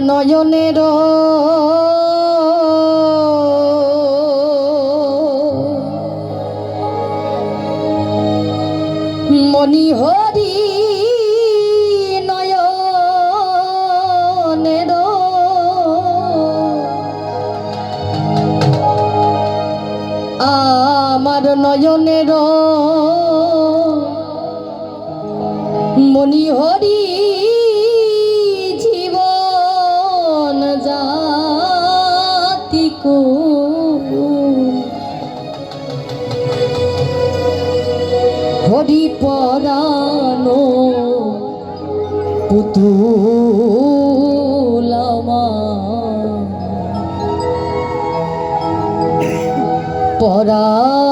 নয়নের মণি হরি নয়নের আমার নয়নের মণি হরি পরানো পুতু পরানো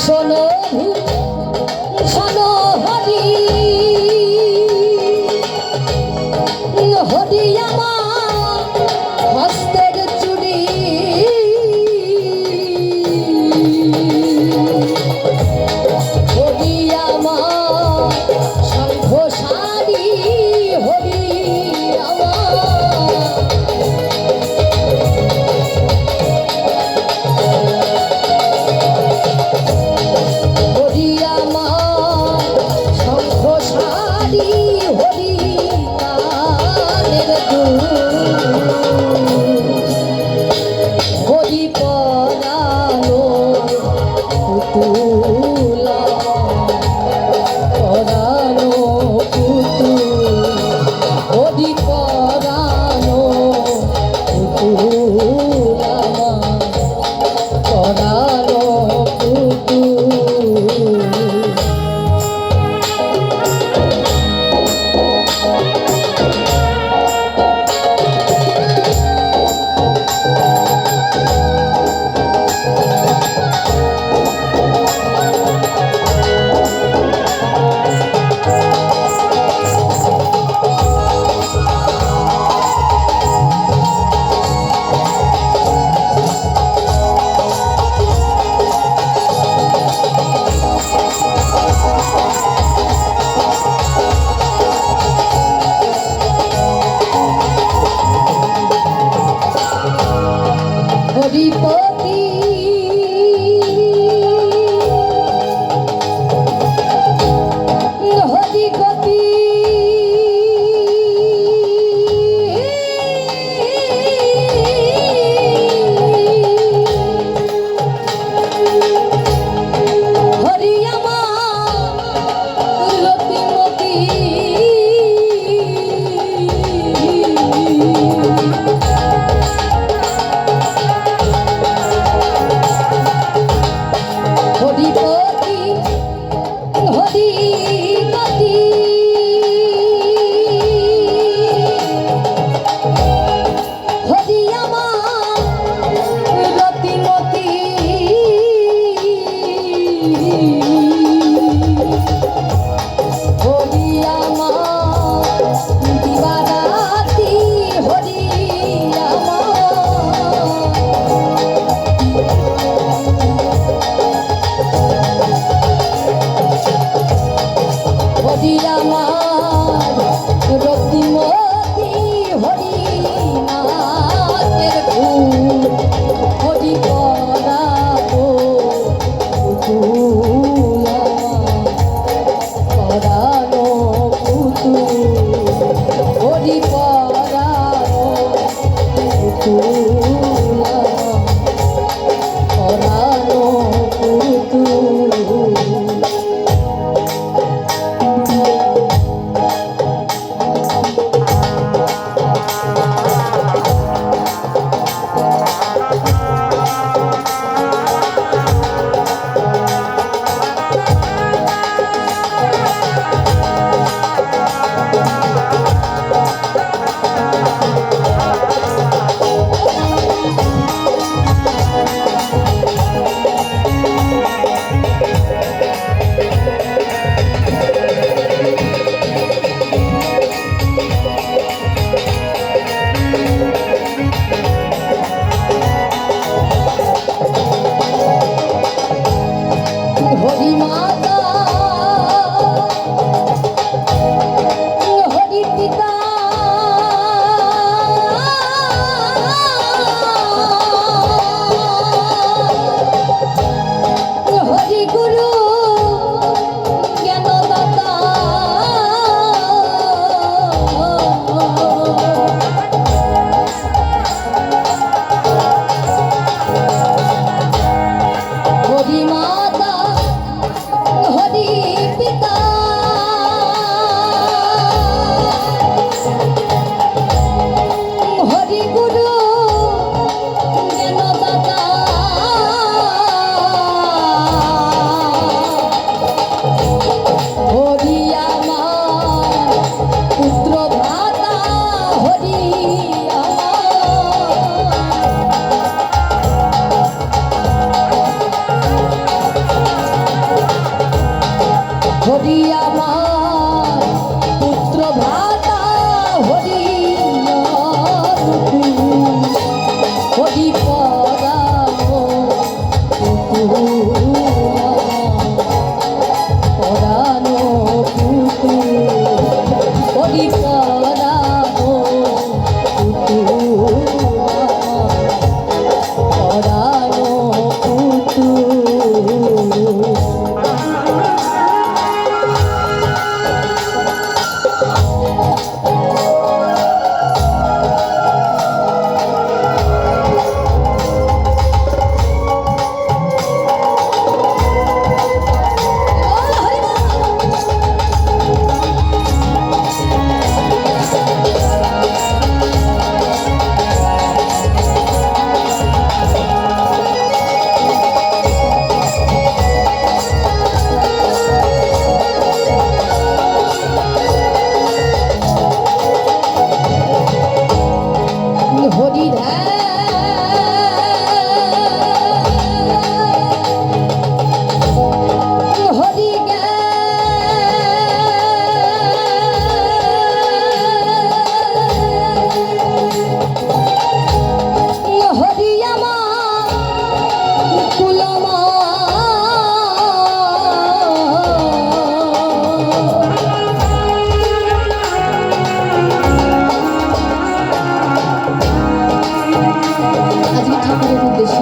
বসন ভূষণ হরি। হরি আমার হস্তের চুড়ি। হরি আমার শঙ্খ সারি হরি আমার। পুতুলা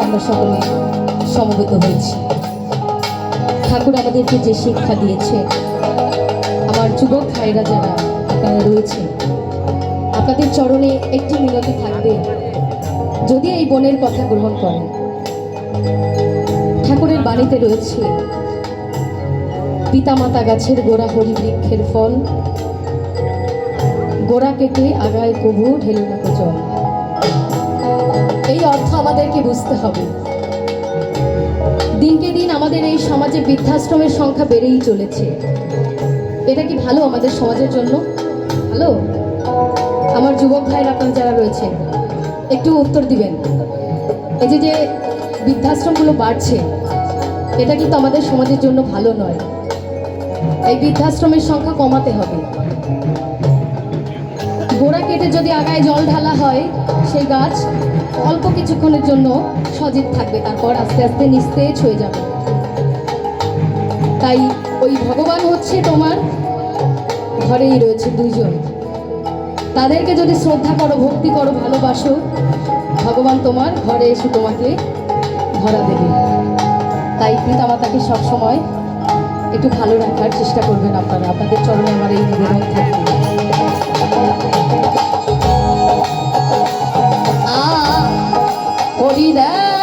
আমরা সকলে সমবেত হয়েছি। ঠাকুর আমাদেরকে যে শিক্ষা দিয়েছে, আমার যুবক ভাইরা যারা আপনারা রয়েছে আপনাদের চরণে একটি মিনতি থাকবে। যদি এই বনের কথা গ্রহণ করেন, ঠাকুরের বাণীতে রয়েছে, পিতামাতা গাছের গোড়া হরি বৃক্ষের ফল, গোড়া কেটে আগায় কবু ঢেলে না জল এই অর্থ আমাদেরকে বুঝতে হবে। দিনকে দিন আমাদের এই সমাজে বৃদ্ধাশ্রমের সংখ্যা বেড়েই চলেছে। এটা কি ভালো আমাদের সমাজের জন্য? ভালো? আমার যুবক ভাইয়ের আপনার যারা রয়েছেন, একটু উত্তর দিবেন। এই যে যে বৃদ্ধাশ্রমগুলো বাড়ছে, এটা কিন্তু আমাদের সমাজের জন্য ভালো নয়। এই বৃদ্ধাশ্রমের সংখ্যা কমাতে হবে। গোড়া কেটে যদি আগায় জল ঢালা হয়, সেই গাছ অল্প কিছুক্ষণের জন্য সজীব থাকবে, তারপর আস্তে আস্তে নিস্তেজ হয়ে যাবে। তাই ওই ভগবান হচ্ছে তোমার ঘরেই রয়েছে দুইজন। তাদেরকে যদি শ্রদ্ধা করো, ভক্তি করো, ভালোবাসো, ভগবান তোমার ঘরে এসে তোমাকে ধরা দেবে। তাই পিতামাতাকে সবসময় একটু ভালো রাখার চেষ্টা করবেন আপনারা। আপনাদের চরণে আমার এই নিবেদন থাকবে। হরিদা